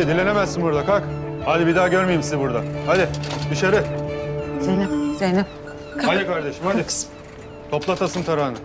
Haydi dilenemezsin burada kalk. Hadi bir daha görmeyeyim sizi burada. Hadi dışarı. Zeynep, Zeynep. Hadi kardeşim hadi. Topla tasın tarağını.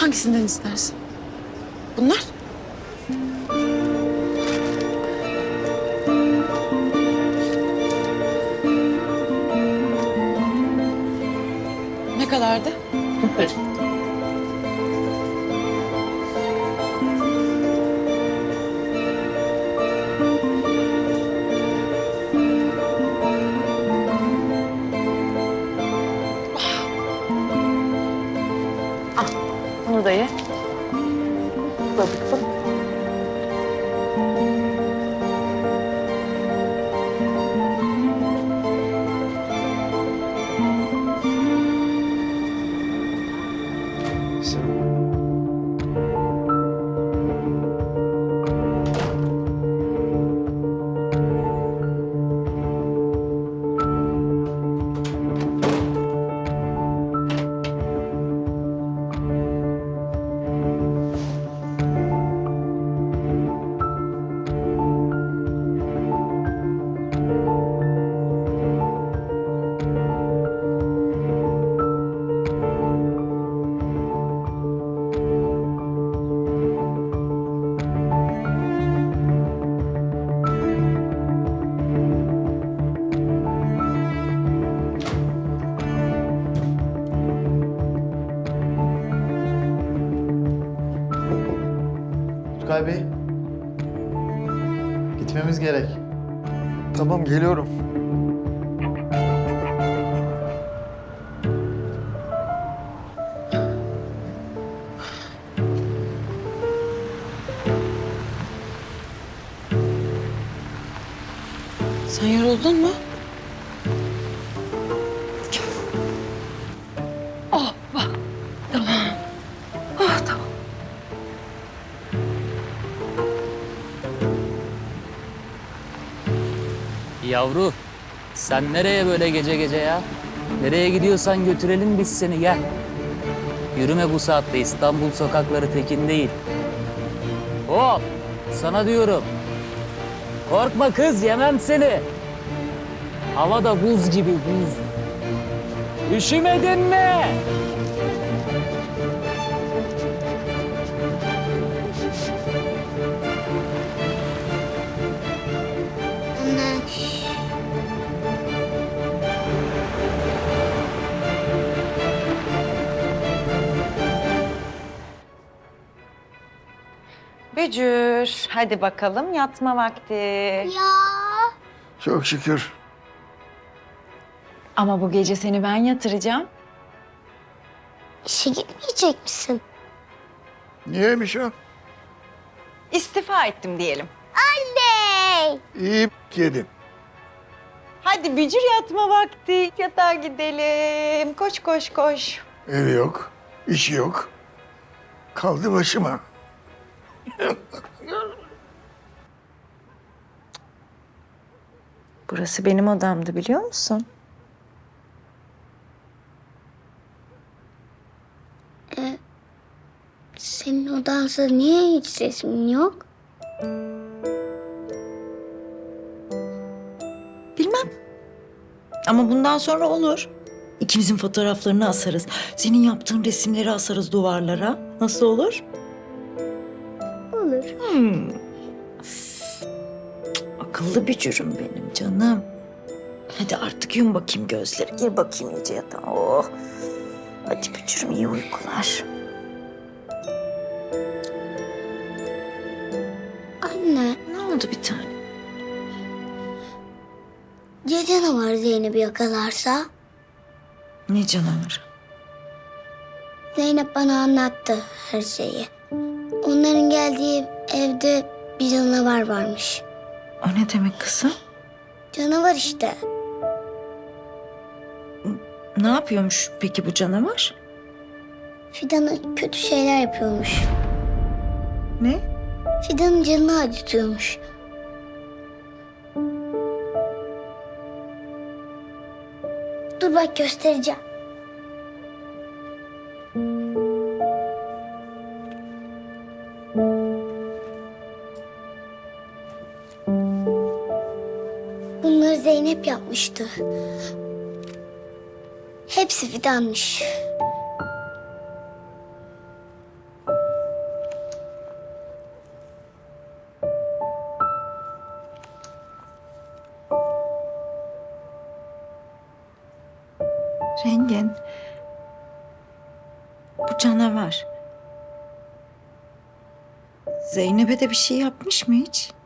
Hangisinden istersin? Bunlar? Ne kadardı? Bey. Gitmemiz gerek. Tamam geliyorum. Sen yoruldun mu? Yavru, sen nereye böyle gece gece ya? Nereye gidiyorsan götürelim biz seni gel. Yürüme bu saatte İstanbul sokakları tekin değil. Hop, sana diyorum. Korkma kız, yemem seni. Hava da buz gibi buz. Üşümedin mi? Bücür, hadi bakalım yatma vakti. Ya Çok şükür. Ama bu gece seni ben yatıracağım. işe gitmeyecek misin? Niyeymiş o? İstifa ettim diyelim. Anne! İyi yedin. Hadi Bücür yatma vakti. Yatağa gidelim. Koş koş koş. Evi yok, işi yok. Kaldı başıma. Burası benim odamdı biliyor musun? Senin odansa niye hiç sesin yok? Bilmem. Ama bundan sonra olur. İkimizin fotoğraflarını asarız. Senin yaptığın resimleri asarız duvarlara. Nasıl olur? Olur. Hmm. Akıllı bir cürüm benim canım. Hadi artık yum bakayım gözleri. Gir bakayım iyice yatağa. Oh. Hadi bücürüm iyi uykular. Anne, Ne oldu bir tane? ya canavar Zeynep'i yakalarsa? Ne canavarı? Zeynep bana anlattı her şeyi. Onların geldiği evde bir canavar varmış. O ne demek kızım? Canavar işte. Ne yapıyormuş peki bu canavar? Fidan'a kötü şeyler yapıyormuş. Ne? Fidan'ın canını acıtıyormuş. Dur bak göstereceğim. Zeynep yapmıştı. Hepsi fidanmış. Rengin. Bu canavar. Zeynep'e de bir şey yapmış mı hiç?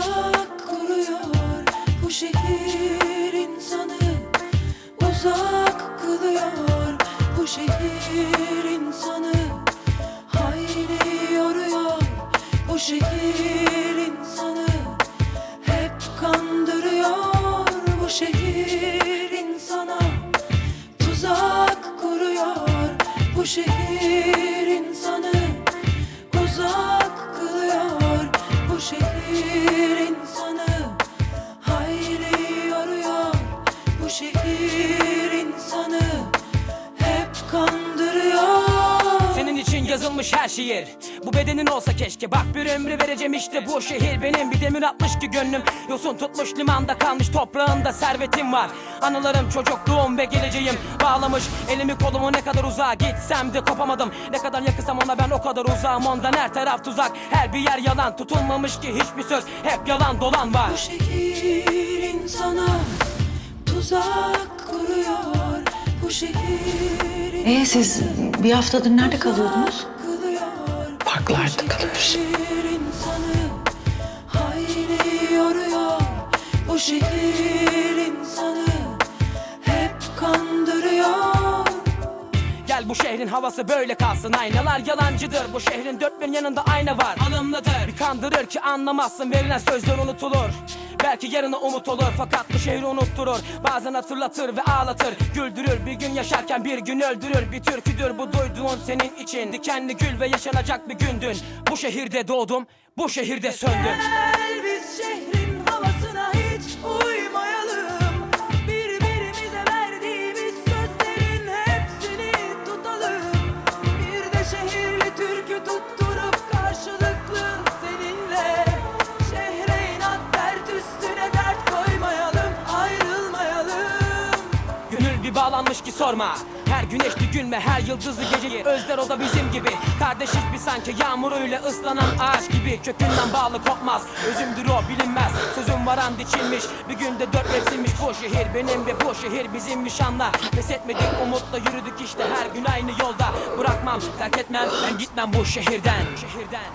Tuzak kuruyor. Bu şehir insanı uzak kılıyor. Bu şehir insanı hayli yoruyor. Bu şehir insanı hep kandırıyor. Bu şehir insana tuzak kuruyor. Bu şehir yazılmış her şiir Bu bedenin olsa keşke. Bak bir ömrü vereceğim işte bu şehir benim. Bir demir atmış ki gönlüm. Yosun tutmuş limanda kalmış toprağında servetim var. Anılarım çocukluğum ve geleceğim. Bağlamış elimi kolumu ne kadar uzağa Gitsem de kopamadım. Ne kadar yakınsam ona ben o kadar uzağım. Ondan her taraf tuzak. Her bir yer yalan. Tutulmamış ki hiçbir söz. Hep yalan dolan var. Bu şehir insana tuzak kuruyor. Bu şehir Ee siz bir haftadır nerede kalıyordunuz? Hayli yoruyor. Bu şehir bu şehrin havası böyle kalsın. Aynalar yalancıdır. Bu şehrin dört bir yanında ayna var. Alımlıdır. Bir kandırır ki anlamazsın. Verilen sözler unutulur. Belki yarına umut olur. Fakat bu şehri unutturur. Bazen hatırlatır ve ağlatır. Güldürür. Bir gün yaşarken bir gün öldürür. Bir türküdür. Bu duyduğun senin için Dikenli gül ve yaşanacak bir gündün. Bu şehirde doğdum. Bu şehirde söndüm. Gel biz şehrin havasına hiç bağlanmış ki sorma. Her güneşli gün ve her yıldızlı geceyi Özler o da bizim gibi. Kardeşiz bir sanki yağmuruyla ıslanan ağaç gibi. Kökünden bağlı kopmaz Özümdür o bilinmez. Sözüm varan diçilmiş Bir günde dört mevsimmiş. Bu şehir Benim ve bu şehir bizimmiş anla. Pes etmedik umutla yürüdük işte her gün aynı yolda. Bırakmam terk etmem ben gitmem bu şehirden. Şehirden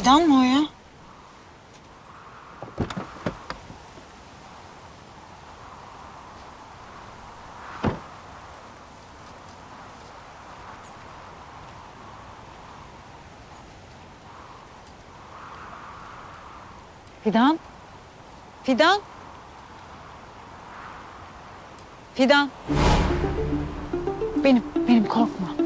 Fidan mı o ya? Fidan? Fidan? Fidan. Benim, benim korkma.